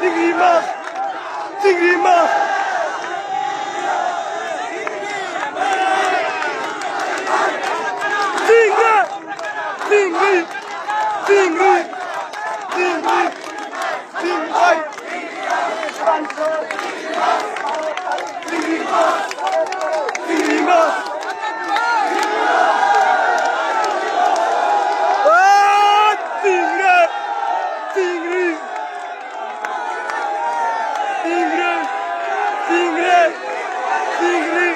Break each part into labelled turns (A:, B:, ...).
A: চিংড়ি মাছ চিংড়ি মাছ চিংড়ি চিংড়ি চিংড়ি চিংড়ি চিংড়ি চিংড়ি মাছ Ah, tigre! Tigre! Tigre! Tigre!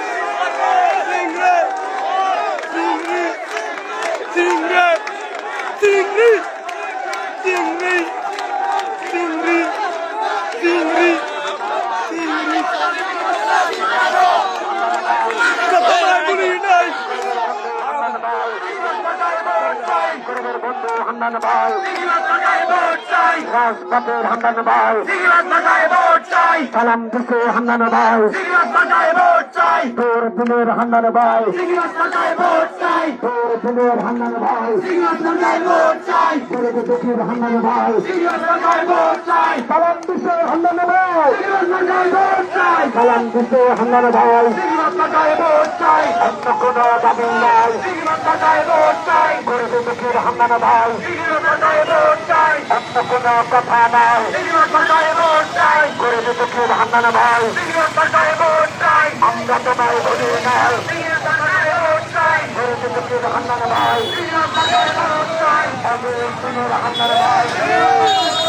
B: Hannan ভাই রাজপথের হান্নান ভাই সালাম দিছে হান্নান ভাই তোর দিনের হান্নান ভাই চাই। তোর বুকের ভাঙানো ভাই তোর বুকের ভাঙানো ভাই কালাম বিশ্বের ভাঙানো ভাই কালাম বিশ্বের ভাঙানো ভাই অন্য কোন দাবি নাই। তোর বুকের ভাঙানো আমরা তোমায় ভাই আমি ভাই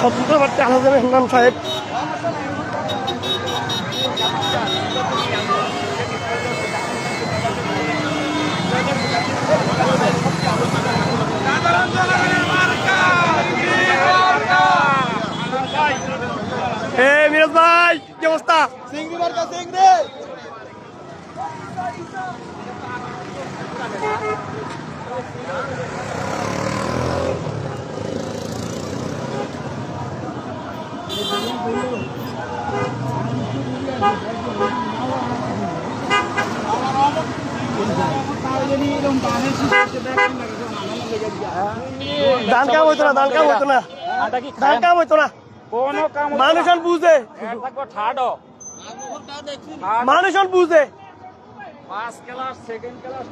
A: স্বতন্ত্র প্রার্থী আসাদ হান্নান সাহেব Thank you. ধান কাম হইতো না ধান কাম হইতো না। ধান কাম হইতো না।
C: কোনো কাম
A: মানুষ বুঝে। মানুষ বুঝে।
C: First class second class